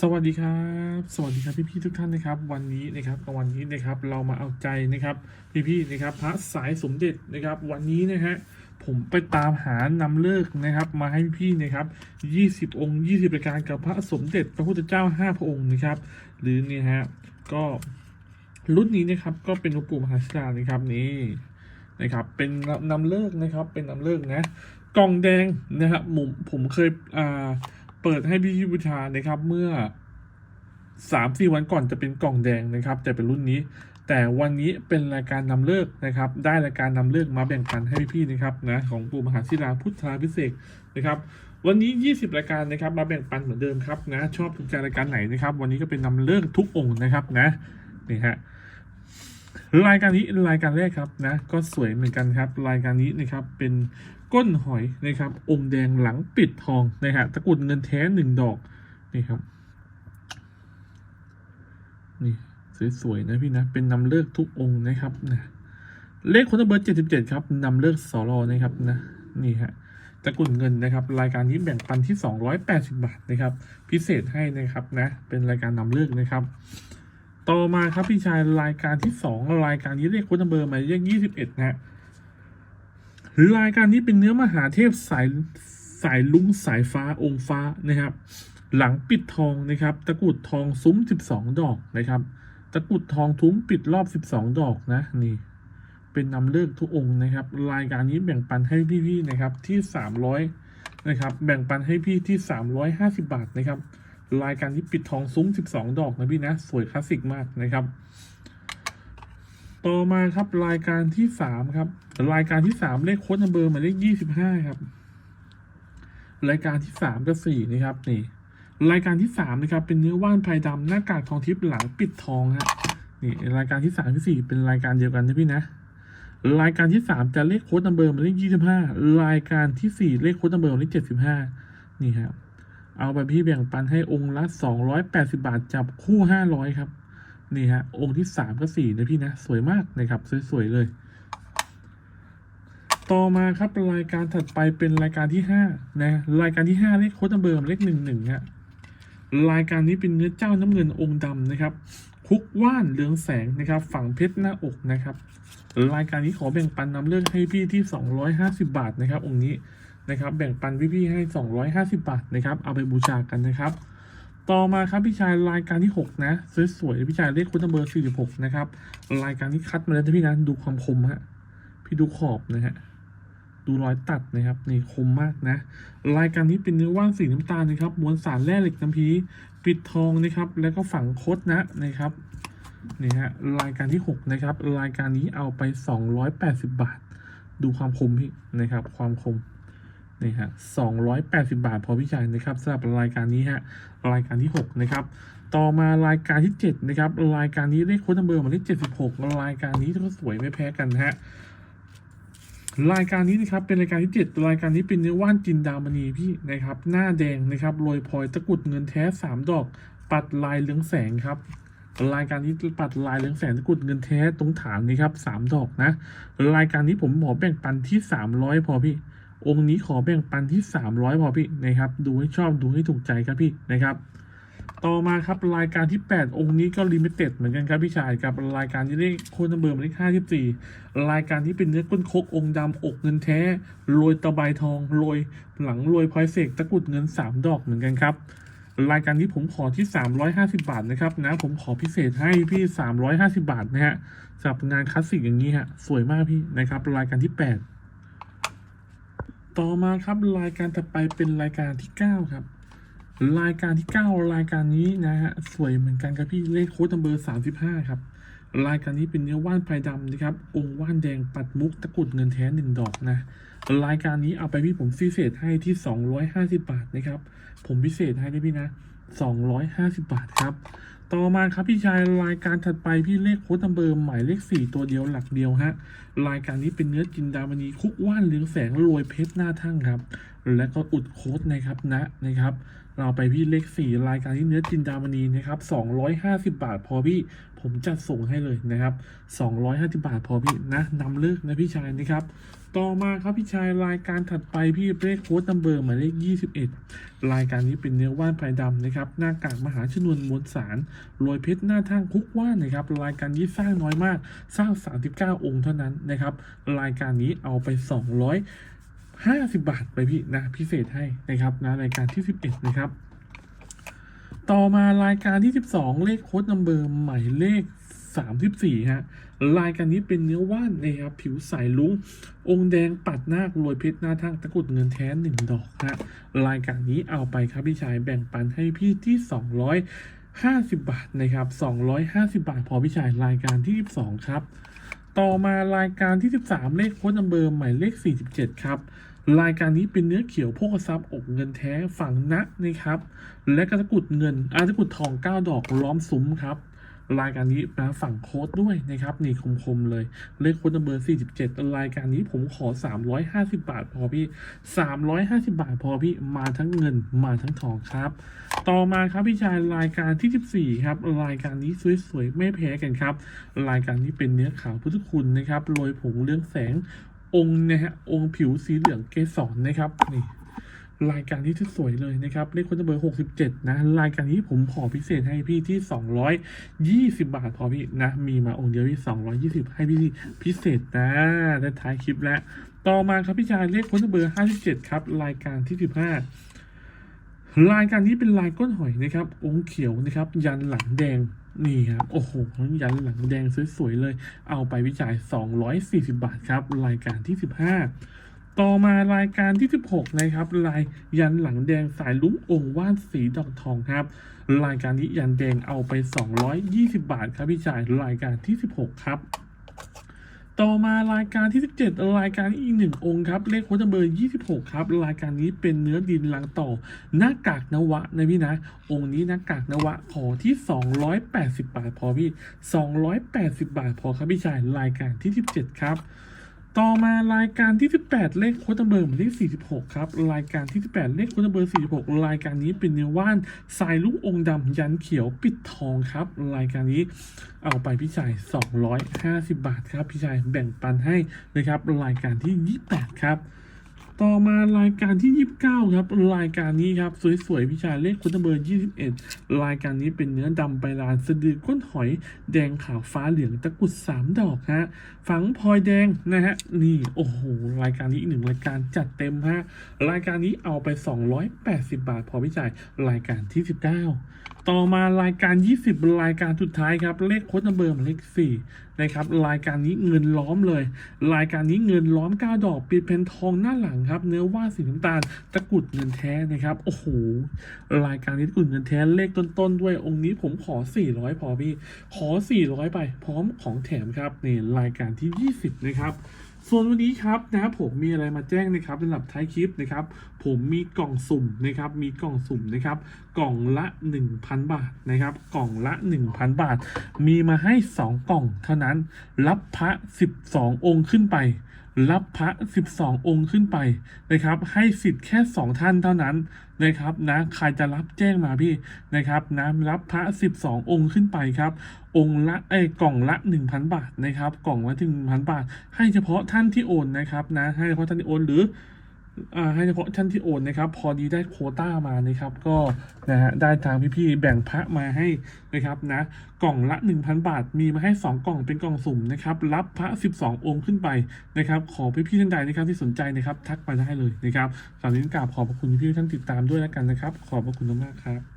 สวัสดีครับ สวัสดีครับพี่ๆทุกท่านนะครับ วันนี้นะครับวันนี้นะครับเรามาเอาใจนะครับพี่ๆนะครับพระสายสมเด็จนะครับ วันนี้นะฮะผมไปตามหานำเลิกนะครับ มาให้พี่นะครับ 20 องค์ 20รายการกับพระสมเด็จพระพุทธเจ้า 5 พระองค์นะครับ หรือเนี่ยฮะก็รุ่นนี้นะครับก็เป็นหลวงปู่มหาศิลานะครับนี่นะครับเป็นนำเลิกนะครับเป็นนำเลิกนะกล่องแดงนะครับผมผมเคยอ่า เปิดให้พี่พิบูชานะครับเมื่อสามสี่วันก่อนจะเป็นกล่องแดงนะครับแต่เป็นรุ่นนี้ แต่วันนี้เป็นรายการนำเลิกนะครับ ได้รายการนำเลิกมาแบ่งปันให้พี่ๆนะครับนะของปู่มหาศิลาพุทธาพิเศษนะครับวันนี้ 20 รายการนะครับมาแบ่งปันเหมือนเดิมครับนะชอบถูกใจรายการไหนนะครับ วันนี้ก็เป็นนำเลิกทุกองค์นะครับนะนี่ฮะ รายการนี้รายการแรกครับนะก็สวยเหมือนกันครับ รายการนี้นะครับเป็นก้นหอยนะครับ องค์แดงหลังปิดทองนะฮะตะกุดเงินแท้หนึ่งดอกนี่ครับนี่สวยๆนะพี่นะเป็นนำเลิกทุกองค์นะครับนะเลขคนเบอร์เจ็ดสิบเจ็ดครับนำเลิกสอรอนะครับนะนี่ฮะตะกุดเงินนะครับ รายการนี้แบ่งปันที่สองร้อยแปดสิบาทนะครับ พิเศษให้นะครับนะเป็นรายการนำเลิกนะครับ ต่อมาครับพี่ชายรายการที่สองรายการนี้เรียกโค้ดมเบอร์หมายเลขยี่สิบเอ็ดนะฮะรายการนี้เป็นเนื้อมหาเทพสายสายลุงสายฟ้าองค์ฟ้านะครับ หลังปิดทองนะครับ ตะกรุดทองซุ้มสิบสองดอกนะครับ ตะกรุดทองทุ้มปิดรอบสิบสองดอกนะนี่เป็นนำเลิกทุกองค์นะครับ รายการนี้แบ่งปันให้พี่ๆนะครับที่สามร้อยนะครับแบ่งปันให้พี่ที่สามร้อยห้าสิบาทนะครับ รายการที่ปิดทองซุ้ม 12 ดอกนะพี่นะ สวยคลาสสิกมากนะครับ ต่อมาครับรายการที่ 3 ครับ รายการที่ 3 เลขโค้ดนัมเบอร์หมายเลข 25 ครับ รายการที่ 3 กับ4นะครับนี่ รายการที่ 3 นะครับ เป็นเนื้อว่านภายดำหน้ากากทองทิพย์หลังปิดทองฮะนี่รายการที่ 3 ที่ 4 เป็นรายการเดียวกันนะพี่นะรายการที่3จะเลขโค้ดนัมเบอร์หมายเลข25รายการที่4เลขโค้ดนัมเบอร์หมายเลข75นี่ครับ เอาไปพี่แบ่งปันให้องค์ละ280บาทจับคู่500ครับ นี่ฮะ องค์ที่3ก็4นะพี่นะ สวยมากนะครับ สวยๆเลย ต่อมาครับรายการถัดไปเป็นรายการที่5นะ รายการที่5เลขโค้ดเบอร์มเลข11ฮะรายการนี้เป็นเนื้อเจ้าน้ำเงินองค์ดำนะครับ คุกว่านเรืองแสงนะครับ ฝั่งเพชรหน้าอกนะครับ รายการนี้ขอแบ่งปันนำเลือกให้พี่ที่ 250 บาทนะครับ องค์นี้ นะครับ แบ่งปันพี่ๆให้ 250 บาทนะครับ เอาไปบูชากันนะครับ ต่อมาครับพี่ชายรายการที่ 6 นะสวยๆพี่ชายเลขคุณเบอร์46 นะครับ รายการนี้คัดมาแล้วนะพี่นะดูความคมฮะพี่ดูขอบนะฮะดูรอยตัดนะครับนี่คมมากนะ รายการนี้เป็นเนื้อว่านสีน้ำตาลนะครับมวลสารแร่เหล็กน้ำพีปิดทองนะครับ แล้วก็ฝังคดนะนะครับนี่ฮะรายการที่ 6 นะครับ รายการนี้เอาไป 280 บาท ดูความคมพี่นะครับ ความคม นี่ฮะสองร้อยแปดสิบาทพอพี่ชายนะครับสำหรับรายการนี้ฮะรายการที่หกนะครับต่อมารายการที่เจ็ดนะครับรายการนี้เลขโค้ดนัมเบอร์หมายเลขเจ็ดสิบหกรายการนี้ก็สวยไม่แพ้กันฮะรายการนี้นะครับเป็นรายการที่เจ็ดรายการนี้เป็นเนื้อว่านจินดามณีพี่นะครับ หน้าแดงนะครับโรยพลอยตะกุดเงินแท้สามดอก ปัดลายเหลืองแสงครับรายการนี้ปัดลายเหลืองแสงตะกุดเงินแท้ตรงฐานนี่ครับสามดอกนะ รายการนี้ผมขอแบ่งปันที่สามร้อยพอพี่ องค์นี้ขอแบ่งปันที่ 300 พอพี่นะครับ ดูให้ชอบดูให้ถูกใจครับพี่นะครับ ต่อมาครับรายการที่ 8 องค์นี้ก็ลิมิเต็ดเหมือนกันครับพี่ชายกับรายการที่เลขโคนนัมเบอร์หมายเลข54 รายการที่เป็นเนื้อก้นคกองค์ดำอกเงินแท้โรยตะไบทองโรยหลังโรยพลอยเสกตะกุดเงิน 3 ดอกเหมือนกันครับรายการนี้ผมขอที่ 350 บาทนะครับนะผมขอพิเศษให้พี่ 350 บาทนะฮะสำหรับงานคลาสสิกอย่างนี้ฮะสวยมากพี่นะครับรายการที่ 8 ต่อมาครับรายการถัดไปเป็นรายการที่ 9 ครับ รายการที่ 9 รายการนี้นะฮะสวยเหมือนกันครับพี่เลขโค้ดนัมเบอร์ 35 ครับ รายการนี้เป็นเนื้อว่านภายดำนะครับ องค์ว่านแดงปัดมุกตะกุดเงินแท้หนึ่งดอกนะรายการนี้เอาไปพี่ผมพิเศษให้ที่ 250 บาทนะครับ ผมพิเศษให้ได้พี่นะ 250 บาทครับ ต่อมาครับพี่ชายรายการถัดไปพี่เลขโค้ดนัมเบอร์หมายเลขสี่ตัวเดียวหลักเดียวฮะรายการนี้เป็นเนื้อจินดามณีคุกว่านเรืองแสงโรยเพชรหน้าทั่งครับ และก็อุดโค้ดนะครับนะนะครับ เราไปพี่เลขสี่รายการที่เนื้อจินดามณีนะครับสองร้อยห้าสิบาทพอพี่ผมจัดส่งให้เลยนะครับสองร้อยห้าสิบาทพอพี่นะนำเลิกนะพี่ชายนะครับ ต่อมาครับพี่ชายรายการถัดไปพี่เลขโค้ดนัมเบอร์หมายเลข21รายการนี้เป็นเนื้อว่านภายดำนะครับ หน้ากากมหาชนวนมวลสารโรยเพชรหน้าทั้งคุกว่านนะครับ รายการนี้สร้างน้อยมากสร้าง39องค์เท่านั้นนะครับ รายการนี้เอาไป 250 บาทไปพี่นะพิเศษให้นะครับนะรายการที่ 11 นะครับ ต่อมารายการที่ 12 เลขโค้ดนัมเบอร์หมายเลข 34 ฮะรายการนี้เป็นเนื้อว่านนะครับ ผิวใสลุง องค์แดงปัดหน้าโรยเพชรหน้าทั้งตะกุดเงินแท้หนึ่งดอกฮะรายการนี้เอาไปครับพี่ชายแบ่งปันให้พี่ที่ 250 บาทนะครับ 250 บาท พอพี่ชายรายการที่ 12 ครับ ต่อมารายการที่ 13 เลขโค้ดนัมเบอร์หมายเลข 47 ครับ รายการนี้เป็นเนื้อเขียวโพกทรัพย์อกเงินแท้ฝังนะนะครับ และกระตะกุดเงินอาตะกุดทอง 9 ดอกล้อมซุ้มครับ รายการนี้นะฝั่งโค้ดด้วยนะครับนี่คมๆเลย เลขโค้ดเบอร์ 47 รายการนี้ผมขอ 350 บาทพอพี่ 350 บาทพอพี่มาทั้งเงินมาทั้งทองครับ ต่อมาครับพี่ชายรายการที่ 14 ครับ รายการนี้สวยๆ ไม่แพ้กันครับ รายการนี้เป็นเนื้อขาวพุทธคุณนะครับโรยผงเรื่องแสงองค์นะฮะองค์ผิวสีเหลืองเกสรนะครับนี่ รายการที่สวยเลยนะครับเลขคนเบอร์ 67 นะ รายการนี้ผมขอพิเศษให้พี่ที่ 220 บาทพอพี่นะ มีมาองค์เดียวพี่ 220 ให้พี่ที่พิเศษนะได้ท้ายคลิปแล้ว ต่อมาครับพี่ชายเลขคนเบอร์ 57 ครับ รายการที่ 15 รายการนี้เป็นลายก้นหอยนะครับ องค์เขียวนะครับ ยันหลังแดงนี่ครับโอ้โหยันหลังแดงสวยๆเลย เอาไปวิจัย 240 บาทครับ รายการที่ 15 ต่อมารายการที่ 16 นะครับลายยันหลังแดงสายลุ้งองค์ว่านสีดอกทองครับ รายการนี้ยันแดงเอาไป 220 บาทครับพี่ชายรายการที่ 16 ครับ ต่อมารายการที่ 17 รายการอีกหนึ่งองค์ครับ เลขโค้ดเบอร์26 ครับ รายการนี้เป็นเนื้อดินลังต่อ หน้ากากนวะนะพี่นะ องค์นี้หน้ากากนวะขอที่ 280 บาทพอพี่ 280 บาทพอครับพี่ชายรายการที่ 17 ครับ ต่อมารายการที่ 18 เลขโคตรเบอร์หมายเลข46 ครับ รายการที่ 18 เลขโคตรเบอร์46 รายการนี้เป็นเนื้อว่านสายลูกองค์ดำยันเขียวปิดทองครับ รายการนี้เอาไปพี่ชาย 250 บาทครับ พี่ชายแบ่งปันให้นะครับ รายการที่ 28 ครับ ต่อมารายการที่ 29 ครับ รายการนี้ครับ สวยๆพี่ชาเลขคุณเบอร์ 21 รายการนี้เป็นเนื้อดำใบลานสะดือก้นหอย แดงขาวฟ้าเหลืองตะกุด 3 ดอกฮะฝังพลอยแดงนะฮะนี่โอ้โหรายการนี้อีกหนึ่งรายการจัดเต็มฮะรายการนี้เอาไป 280 บาท พอพี่ชายรายการที่ 19 ต่อมารายการ 20 รายการสุดท้ายครับ เลขโค้ดนัมเบอร์หมายเลข4นะครับ รายการนี้เงินล้อมเลย รายการนี้เงินล้อม 9 ดอกปีเพนทองหน้าหลังครับ เนื้อว่าสีน้ำตาลตะกุดเงินแท้นะครับ โอ้โห รายการนี้ตะกุดเงินแท้เลขต้นๆด้วยองค์นี้ผมขอ 400 พอพี่ ขอ 400 ไป พร้อมของแถมครับนี่รายการที่ 20 นะครับ ส่วนวันนี้ครับนะครับผมมีอะไรมาแจ้งนะครับสำหรับท้ายคลิปนะครับ ผมมีกล่องสุ่มนะครับ มีกล่องสุ่มนะครับ กล่องละ 1,000 บาทนะครับ กล่องละ 1,000 บาท มีมาให้ 2 กล่องเท่านั้น รับพระ 12 องค์ขึ้นไป รับพระ 12 องค์ขึ้นไปนะครับ ให้สิทธิ์แค่ 2 ท่านเท่านั้นนะครับนะใครจะรับแจ้งมาพี่นะครับนะรับพระ 12 องค์ขึ้นไปครับ องค์ละเอ้กล่องละ 1,000 บาทนะครับ กล่องละถึง1,000 บาท ให้เฉพาะท่านที่โอนนะครับนะให้เฉพาะท่านที่โอนหรือ ให้เฉพาะท่านที่โอนนะครับ พอดีได้โคต้ามานะครับ ก็นะฮะได้ทางพี่ๆแบ่งพระมาให้นะครับนะกล่องละ 1,000 บาท มีมาให้ 2 กล่องเป็นกล่องสุ่มนะครับ รับพระ 12 องค์ขึ้นไปนะครับ ขอพี่ๆท่านใดนะครับที่สนใจนะครับ ทักมาได้เลยนะครับสำหรับนี้กราบขอบพระคุณพี่ๆท่านติดตามด้วยแล้วกันนะครับ ขอบพระคุณมากๆครับ